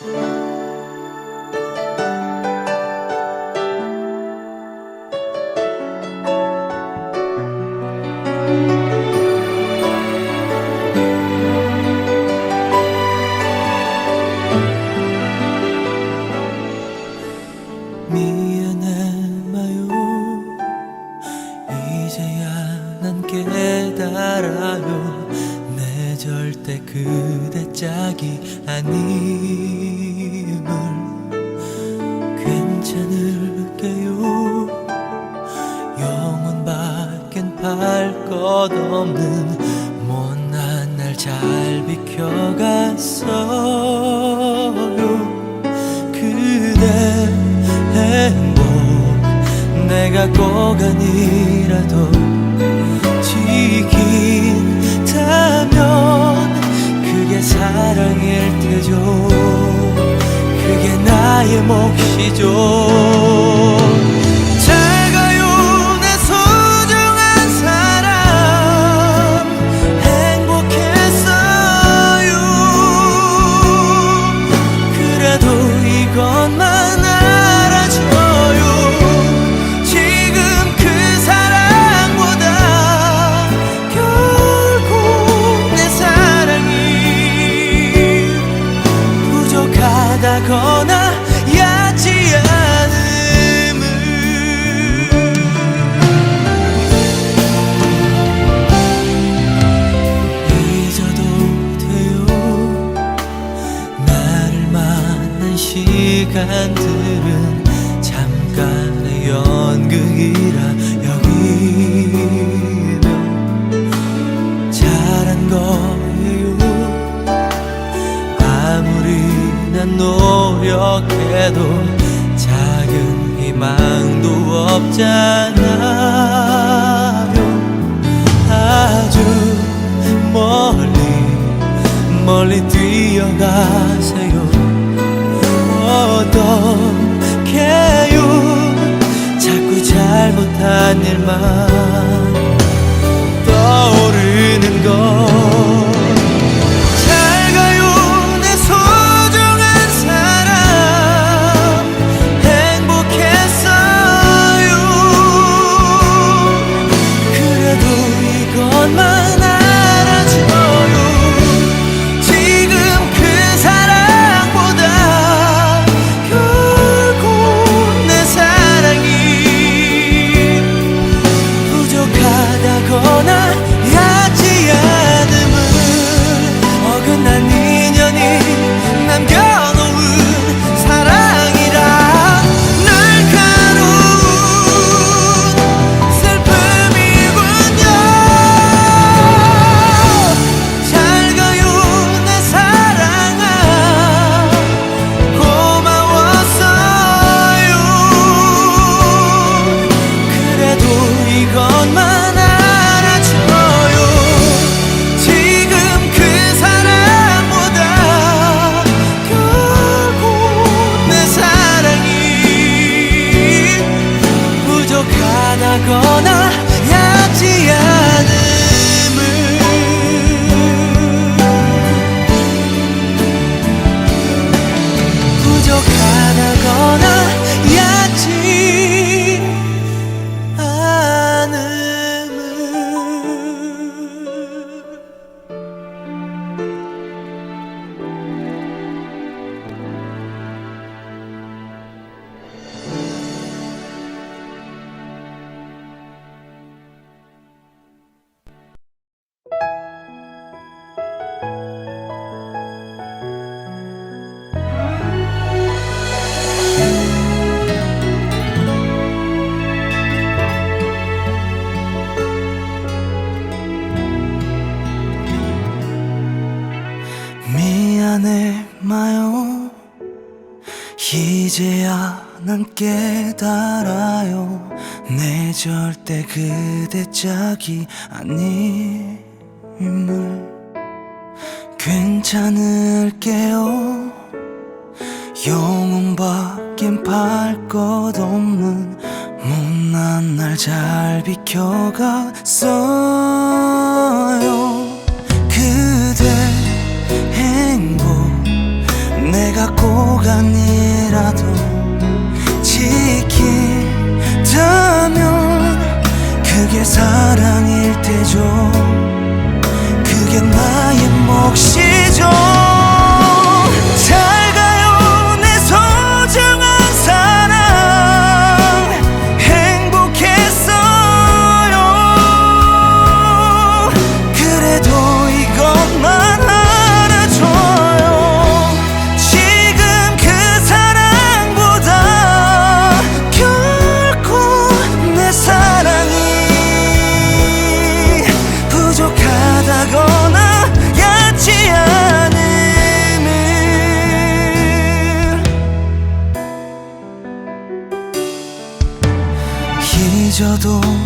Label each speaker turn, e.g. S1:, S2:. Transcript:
S1: 미안 아님을 괜찮을게요. 영혼 밖엔 팔것 없는 못난 날 잘 비켜갔어요. 그대 행복 내가 꼭 아니라도 그게 사랑일 테죠. 그게 나의 몫이죠 잠깐의 연극이라 여기면 잘한 거예요. 아무리 난 노력해도 작은 희망도 없잖아요 아주 멀리 멀리 뛰어가세요 못한 일만 떠오르는 걸 미안해 마요? 이제야 난 깨달아요. 내 절대 그대 짝이 아님을. 괜찮을게요. 영혼밖엔 팔 것 없는 못난 날 잘 비켜갔어요 角度。